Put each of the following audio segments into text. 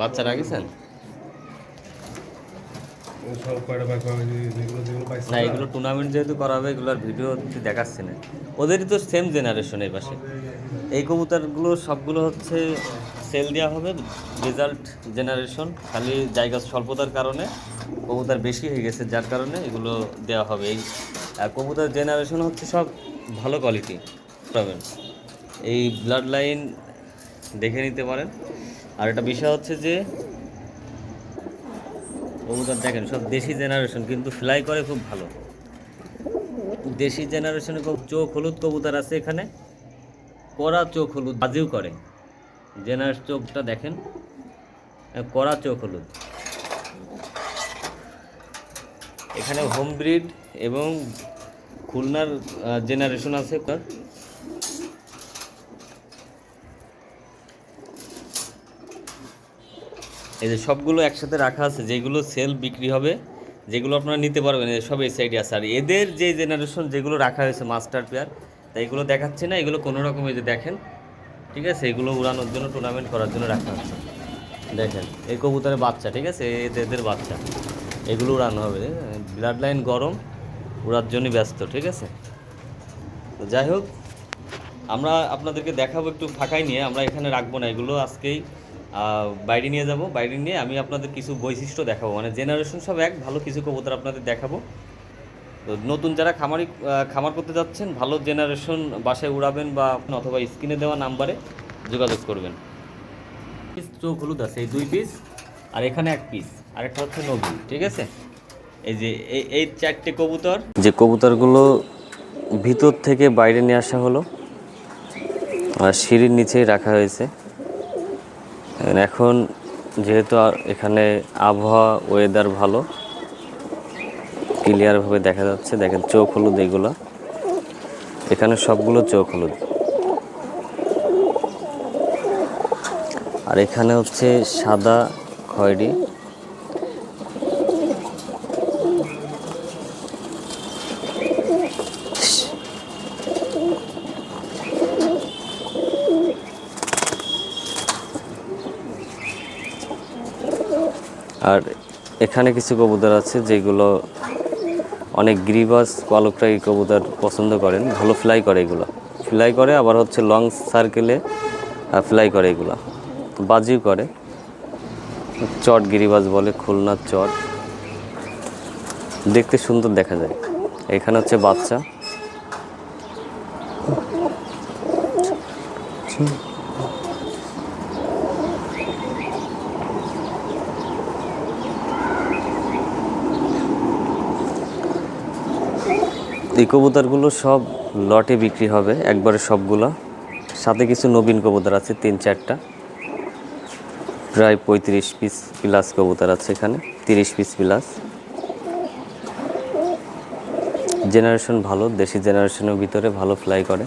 বাচ্চা রাখিছেন? না এগুলো টুর্নামেন্ট যেহেতু করা হবে এগুলোর ভিডিও দেখাচ্ছে না। ওদেরই তো সেম জেনারেশন এই পাশে। এই কবুতরগুলো সবগুলো হচ্ছে সেল দেওয়া হবে রেজাল্ট জেনারেশন খালি জায়গা স্বল্পতার কারণে কবুতর বেশি হয়ে গেছে যার কারণে এগুলো দেওয়া হবে। এই আর কবুতর জেনারেশন হচ্ছে সব ভালো কোয়ালিটি পাবেন এই ব্লাড লাইন দেখে নিতে পারেন। আর একটা বিষয় হচ্ছে যে কবুতর দেখেন, সব দেশি জেনারেশন কিন্তু ফ্লাই করে খুব ভালো। দেশি জেনারেশনে খুব চোখ হলুদ কবুতর আছে এখানে। কড়া চোখ হলুদ বাজিও করে। জেনারেশ চোখটা দেখেন কড়া চোখ হলুদ। এখানে হোম ব্রিড এবং খুলনার জেনারেশন আছে। এই যে সবগুলো একসাথে রাখা আছে, যেগুলো সেল বিক্রি হবে, যেগুলো আপনারা নিতে পারবেন সব এই সাইডে আছে। আর এদের যে জেনারেশন যেগুলো রাখা হয়েছে মাস্টার পেয়ার তাই এগুলো দেখাচ্ছে না, এগুলো কোনো রকম এই যে দেখেন, ঠিক আছে? এগুলো উড়ানোর জন্য টুর্নামেন্ট করার জন্য রাখা হচ্ছে। দেখেন, এই কবুতরের বাচ্চা, ঠিক আছে? এদের বাচ্চা, এগুলো উড়ানো হবে। ব্লাড লাইন গরম, উড়ার জন্যই ব্যস্ত, ঠিক আছে? তো যাই হোক, আমরা আপনাদেরকে দেখাবো একটু ফাঁকাই নিয়ে, আমরা এখানে রাখব না, এগুলো আজকেই বাইরে নিয়ে যাব। বাইরে নিয়ে আমি আপনাদের কিছু বৈশিষ্ট্য দেখাবো। মানে জেনারেশন সব এক, ভালো কিছু কবুতর আপনাদের দেখাবো। তো নতুন যারা খামারি খামার করতে যাচ্ছেন, ভালো জেনারেশন বাসায় উড়াবেন বা অথবা স্ক্রিনে দেওয়া নাম্বারে যোগাযোগ করবেন। পিস চোখ হলুদ আছে, এই দুই পিস আর এখানে এক পিস আর একটা হচ্ছে নবী ঠিক আছে? এই যে এই চারটে কবুতর। যে কবুতরগুলো ভিতর থেকে বাইরে নিয়ে আসা হলো, আর সিঁড়ির নিচেই রাখা হয়েছে। এখন যেহেতু এখানে আবহাওয়া ওয়েদার ভালো ক্লিয়ারভাবে দেখা যাচ্ছে। দেখেন চোখ হলুদ এগুলো। এখানে সবগুলো চোখ হলুদ। আর এখানে হচ্ছে সাদা খয়েরি। আর এখানে কিছু কবুতর আছে যেগুলো অনেক গ্রিবাস পালকরা এই কবুতর পছন্দ করেন। ভালো ফ্লাই করে এগুলো। ফ্লাই করে, আবার হচ্ছে লং সার্কেলে ফ্লাই করে এগুলো। বাজিও করে। চট গিরিবাজ বলে খুলনার চট। দেখতে সুন্দর দেখা যায়। এখানে হচ্ছে বাচ্চা। এই কবুতরগুলো সব লটে বিক্রি হবে, একবারে সবগুলো। সাথে কিছু নবীন কবুতর আছে, তিন চারটা। প্রায় পঁয়ত্রিশ পিস প্লাস কবুতর আছে এখানে, তিরিশ পিস প্লাস জেনারেশন ভালো, দেশি জেনারেশনের ভিতরে ভালো ফ্লাই করে।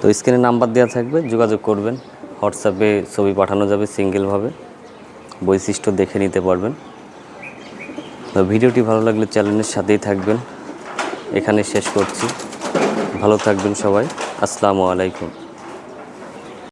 তো স্ক্রিনে নাম্বার দেওয়া থাকবে, যোগাযোগ করবেন। হোয়াটসঅ্যাপে ছবি পাঠানো যাবে সিঙ্গেলভাবে বৈশিষ্ট্য দেখে নিতে পারবেন। তো ভিডিওটি ভালো লাগলে চ্যানেলের সাথেই থাকবেন। এখানে শেষ করছি। ভালো থাকবেন সবাই। আসসালামু আলাইকুম।